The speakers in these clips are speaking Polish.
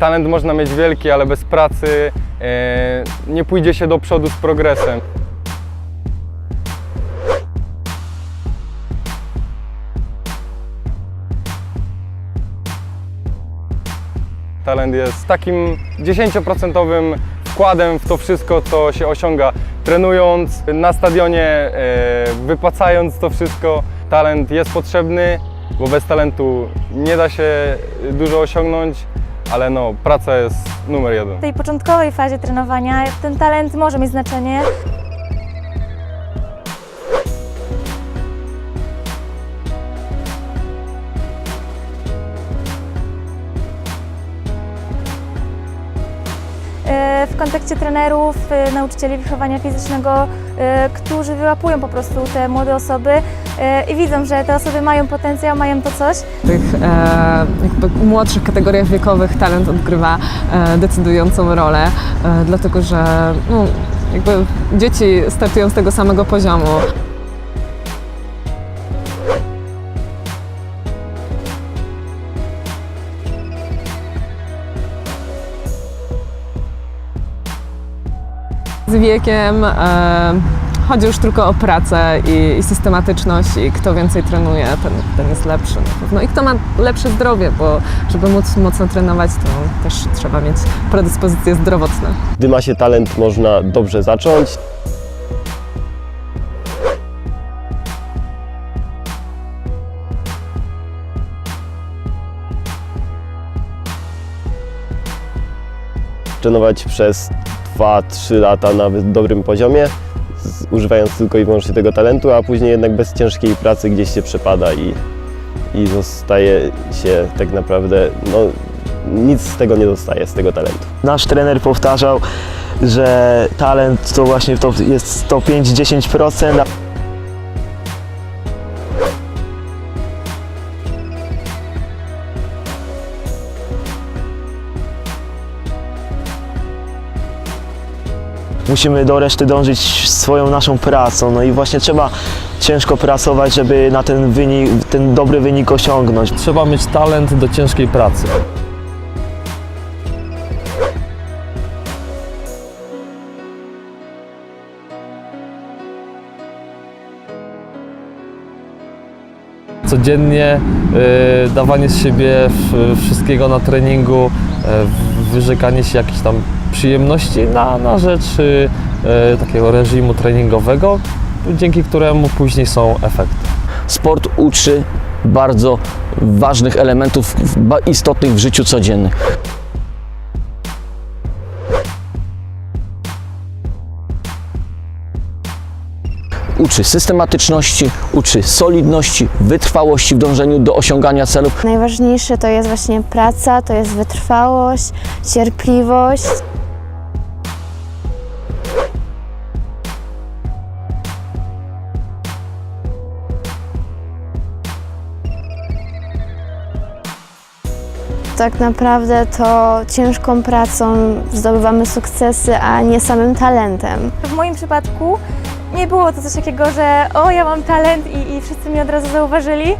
talent można mieć wielki, ale bez pracy e, nie pójdzie się do przodu z progresem. Talent jest takim 10% wkładem w to wszystko, co się osiąga trenując na stadionie, e, wypłacając to wszystko. Talent jest potrzebny, bo bez talentu nie da się dużo osiągnąć, ale no, praca jest numer jeden. W tej początkowej fazie trenowania ten talent może mieć znaczenie. W kontekście trenerów, e, nauczycieli wychowania fizycznego, e, którzy wyłapują po prostu te młode osoby e, i widzą, że te osoby mają potencjał, mają to coś, W tych e, młodszych kategoriach wiekowych talent odgrywa e, decydującą rolę, e, dlatego że no, dzieci startują z tego samego poziomu. Z wiekiem chodzi już tylko o pracę i, i systematyczność i kto więcej trenuje, ten, ten jest lepszy na pewno. I kto ma lepsze zdrowie, bo żeby móc mocno trenować, to też trzeba mieć predyspozycje zdrowotne. Gdy ma się talent, można dobrze zacząć. Trenować przez 2-3 lata na dobrym poziomie, używając tylko i wyłącznie tego talentu, a później jednak bez ciężkiej pracy gdzieś się przepada i, i zostaje się tak naprawdę, no nic z tego nie zostaje, z tego talentu. Nasz trener powtarzał, że talent to właśnie to jest 105-10%. Musimy do reszty dążyć swoją naszą pracą, no i właśnie trzeba ciężko pracować, żeby na ten wynik, ten dobry wynik osiągnąć. Trzeba mieć talent do ciężkiej pracy. Codziennie y, dawanie z siebie wszystkiego na treningu, y, wyrzekanie się jakichś tam przyjemności na, na rzecz y, y, takiego reżimu treningowego, dzięki któremu później są efekty. Sport uczy bardzo ważnych elementów istotnych w życiu codziennym. Uczy systematyczności, uczy solidności, wytrwałości w dążeniu do osiągania celów. Najważniejsze to jest właśnie praca, to jest wytrwałość, cierpliwość. Tak naprawdę to ciężką pracą zdobywamy sukcesy, a nie samym talentem. W moim przypadku nie było to coś takiego, że o, ja mam talent i, i wszyscy mnie od razu zauważyli.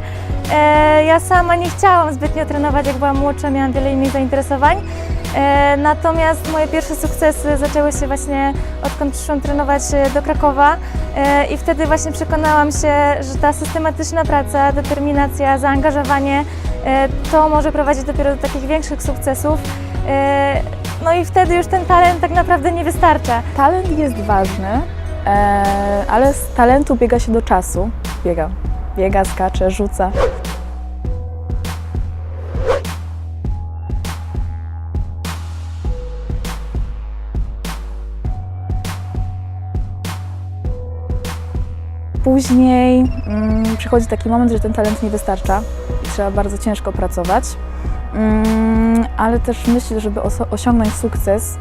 E, ja sama nie chciałam zbytnio trenować, jak byłam młodsza, miałam wiele innych zainteresowań. E, natomiast moje pierwsze sukcesy zaczęły się właśnie odkąd przyszłam trenować do Krakowa e, i wtedy właśnie przekonałam się, że ta systematyczna praca, determinacja, zaangażowanie to może prowadzić dopiero do takich większych sukcesów. E, no i wtedy już ten talent tak naprawdę nie wystarcza. Talent jest ważny, e, ale z talentu biega się do czasu. Biega, biega, skacze, rzuca. Później mm, przychodzi taki moment, że ten talent nie wystarcza trzeba bardzo ciężko pracować. Mm, ale też myślę, żeby osiągnąć sukces,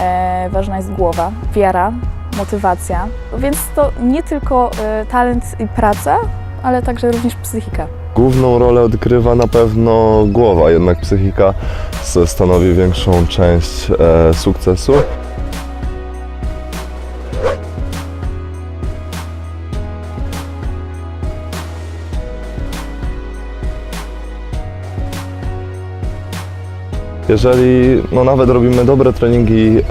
e, ważna jest głowa, wiara, motywacja. Więc to nie tylko e, talent i praca, ale także również psychika. Główną rolę odgrywa na pewno głowa, jednak psychika stanowi większą część e, sukcesu. Jeżeli no, nawet robimy dobre treningi e,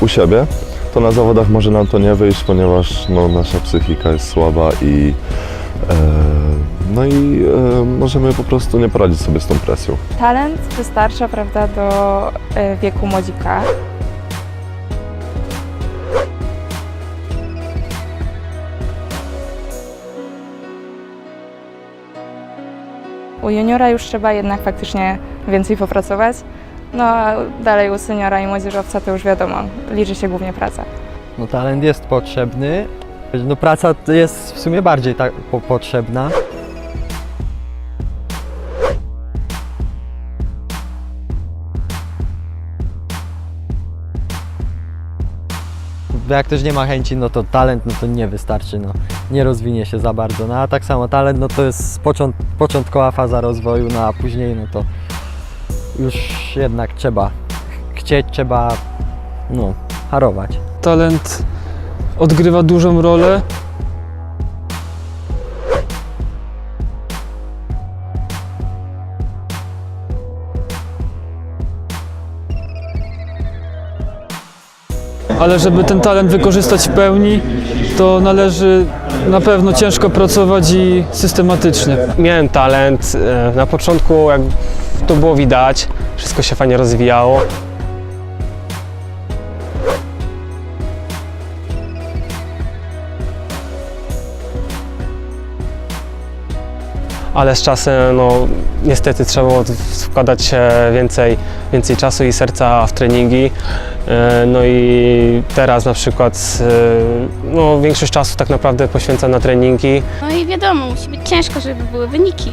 u siebie, to na zawodach może nam to nie wyjść, ponieważ no, nasza psychika jest słaba i e, no i e, możemy po prostu nie poradzić sobie z tą presją. Talent wystarcza, prawda, do e, wieku młodzika. U juniora już trzeba jednak faktycznie więcej popracować. No a dalej u seniora i młodzieżowca to już wiadomo, liczy się głównie praca. No talent jest potrzebny. No praca jest w sumie bardziej tak po potrzebna. Bo Jak ktoś nie ma chęci, no to talent no to nie wystarczy, no nie rozwinie się za bardzo. No a tak samo talent no to jest począt początkowa faza rozwoju, no a później no to już jednak trzeba chcieć, trzeba no harować. Talent odgrywa dużą rolę. Ale żeby ten talent wykorzystać w pełni, to należy na pewno ciężko pracować i systematycznie. Miałem talent, e, na początku jak to było widać, wszystko się fajnie rozwijało. Ale z czasem, no niestety trzeba było wkładać więcej, więcej czasu i serca w treningi. E, No i teraz na przykład e, no, większość czasu tak naprawdę poświęcam na treningi. No i wiadomo, musi być ciężko, żeby były wyniki.